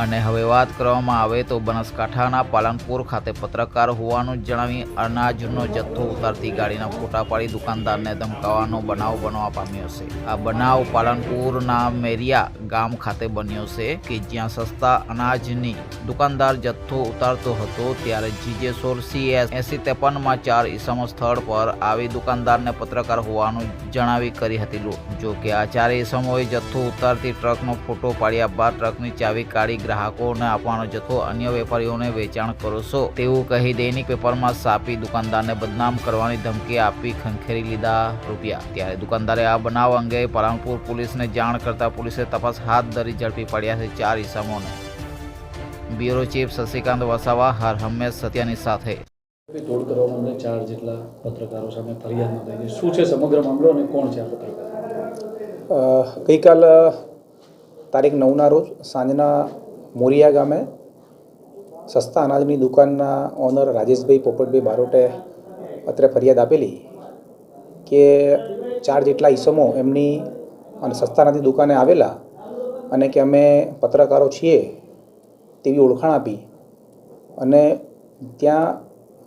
અને હવે વાત કરવામાં આવે તો બનાસકાંઠાના પાલનપુર ખાતે પત્રકાર હોવાનું જણાવી અનાજનો જથ્થો ઉતારતી ગાડીના ફોટા પાડી દુકાનદારને ધમકાવવાનો બનાવ બનવા પામ્યો છે. આ બનાવ પાલનપુરના મેરિયા ગામ ખાતે બન્યો છે કે જ્યાં સસ્તા અનાજની દુકાનદાર જથ્થો ઉતારતો હતો ત્યારે જીજે સીએસ એસી ત્રેપનમાં ચાર ઈસમો સ્થળ પર આવી દુકાનદારને પત્રકાર હોવાનું જણાવી કરી હતી. જો કે આ ચારે ઈસમોએ જથ્થો ઉતારતી ટ્રકનો ફોટો પાડ્યા બાદ ટ્રકની ચાવી કાઢી ગ્રાહકોને આપવાનો જથ્થો અન્ય વેપારીઓને વેચાણ કરો છો. તેવું કહી દૈનિક પેપરમાં સાપી દુકાનદારને બદનામ કરવાની ધમકી આપી ખંખેરી લીધા રૂપિયા. ત્યારે દુકાનદારે આ બનાવ અંગે પાલનપુર પોલીસને જાણ કરતા પોલીસે તપાસ હાથ ધરી ઝડપી પડ્યા છે ચાર ઇસમોને. બ્યુરો ચીફ શશિકાંત વસાવા હર હંમેશ સત્યાની સાથે. તોડ કરવામાં અમને ચાર જેટલા પત્રકારો સામે ફરિયાદ નોંધાઈ છે. શું છે સમગ્ર મામલો અને કોણ છે આ પત્રકાર? ગઈકાલ તારીખ નવના રોજ સાંજના મોરિયા ગામે સસ્તા અનાજની દુકાનના ઓનર રાજેશભાઈ પોપટભાઈ બારોટે અત્રે ફરિયાદ આપેલી કે ચાર જેટલા ઈસમો એમની અને સસ્તા અનાજની દુકાને આવેલા અને કે અમે પત્રકારો છીએ તેવી ઓળખાણ આપી અને ત્યાં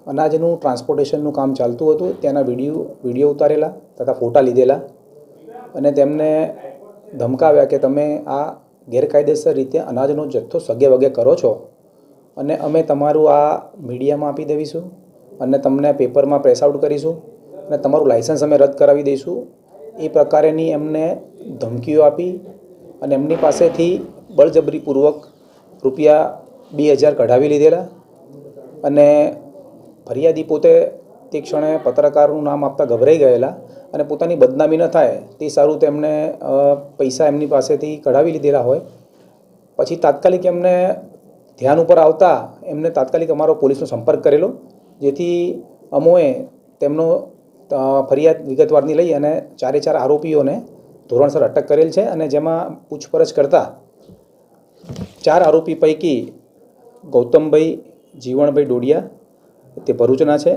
અનાજનું ટ્રાન્સપોર્ટેશનનું કામ ચાલતું હતું. ત્યાંના વીડિયો વીડિયો ઉતારેલા તથા ફોટા લીધેલા અને તેમને ધમકાવ્યા કે તમે આ ગેરકાયદેસર રીતે અનાજનો જથ્થો સગે વગે કરો છો અને અમે તમારું આ મીડિયામાં આપી દઈશું અને તમને પેપરમાં પ્રેસ આઉટ કરીશું અને તમારું લાઇસન્સ અમે રદ કરાવી દઈશું. એ પ્રકારેની એમને ધમકીઓ આપી અને એમની પાસેથી બળજબરીપૂર્વક રૂપિયા બે હજાર કઢાવી લીધેલા અને ફરિયાદી પોતે તે ક્ષણે પત્રકારનું નામ આપતા ગભરાઈ ગયેલા. અને પોતાની બદનામી ન થાય, તે સારું તેમણે પૈસા એમની પાસેથી કઢાવી લીધેલા હોય. પછી તાત્કાલિક એમને ધ્યાન ઉપર આવતા એમને તાત્કાલિક અમારો પોલીસનો સંપર્ક કરેલો, જેથી અમોએ તેમનો ફરિયાદ વિગતવારની લઈ અને ચારે ચાર આરોપીઓને ધોરણસર અટક કરેલ છે અને જેમાં પૂછપરછ કરતા ચાર આરોપી પૈકી ગૌતમભાઈ, જીવણભાઈ ડોડિયા, તે ભરૂચના છે.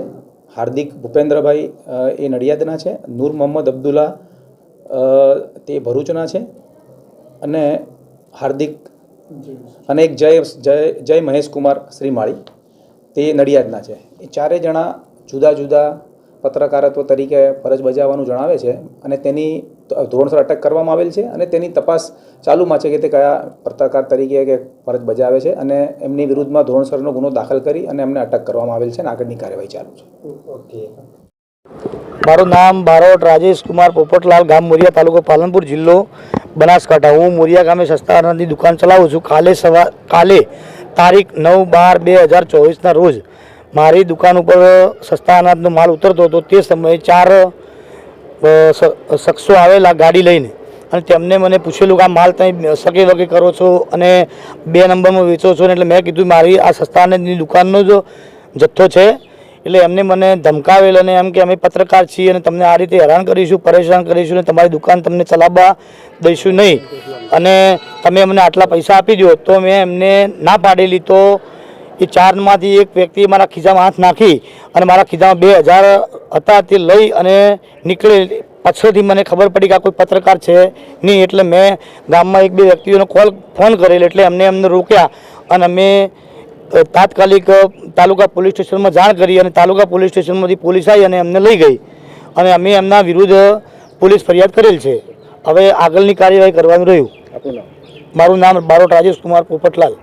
હાર્દિક ભૂપેન્દ્રભાઈ એ નડિયાદના છે. નૂર મોહમ્મદ અબ્દુલ્લા તે ભરૂચના છે. અને હાર્દિક અને એક જય જય જય મહેશ કુમાર શ્રીમાળી, તે નડિયાદના છે. એ ચારે જણા જુદા જુદા પત્રકારત્વ તરીકે ફરજ બજાવવાનું જણાવે છે અને તેની ધોરણસર અટક કરવામાં આવેલ છે અને તેની તપાસ ચાલુમાં છે કે તે કયા પત્રકાર તરીકે કે ફરજ બજાવે છે અને એમની વિરુદ્ધમાં ધોરણસરનો ગુનો દાખલ કરી અને એમને અટક કરવામાં આવેલ છે અને આગળની કાર્યવાહી ચાલુ છે. મારું નામ બારોટ રાજેશ કુમાર પોપટલાલ ગામ મોરિયા તાલુકો પાલનપુર જિલ્લો બનાસકાંઠા. હું મોરિયા ગામે સસ્તા અનાજની દુકાન ચલાવું છું. કાલે સવાર કાલે તારીખ નવ બાર બે હજાર ચોવીસના રોજ મારી દુકાન ઉપર સસ્તા અનાજનો માલ ઉતરતો હતો. તે સમયે ચાર શખ્સો આવેલા ગાડી લઈને. અને તેમને મને પૂછેલું કે આ માલ તમે સગે વગે કરો છો અને બે નંબરમાં વેચો છો ને એટલે મેં કીધું મારી આ સસ્તા અનાજની દુકાનનો જ જથ્થો છે. એટલે એમને મને ધમકાવેલ અને એમ કે અમે પત્રકાર છીએ અને તમને આ રીતે હેરાન કરીશું, પરેશાન કરીશું અને તમારી દુકાન તમને ચલાવવા દઈશું નહીં. અને તમે અમને આટલા પૈસા આપી દો તો મેં એમને ના પાડેલી તો એ ચારમાંથી એક વ્યક્તિએ મારા ખિસ્સામાં હાથ નાખી અને મારા ખિસ્સામાં બે હજાર હતા તે લઈ અને નીકળે. પાછળથી મને ખબર પડી કે આ કોઈ પત્રકાર છે નહીં એટલે મેં ગામમાં એક બે વ્યક્તિઓને કોલ ફોન કરેલ એટલે એમને એમને રોક્યા અને અમે તાત્કાલિક તાલુકા પોલીસ સ્ટેશનમાં જાણ કરી અને તાલુકા પોલીસ સ્ટેશનમાંથી પોલીસ આવી અને એમને લઈ ગઈ. અને અમે એમના વિરુદ્ધ પોલીસ ફરિયાદ કરેલ છે. હવે આગળની કાર્યવાહી કરવાનું રહ્યું. મારું નામ બારોટ રાજેશ કુમાર પોપટલાલ.